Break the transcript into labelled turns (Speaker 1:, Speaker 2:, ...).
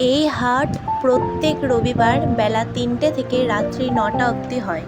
Speaker 1: এই হাট প্রত্যেক রবিবার বেলা তিনটে থেকে রাত্রি নটা অবধি হয়।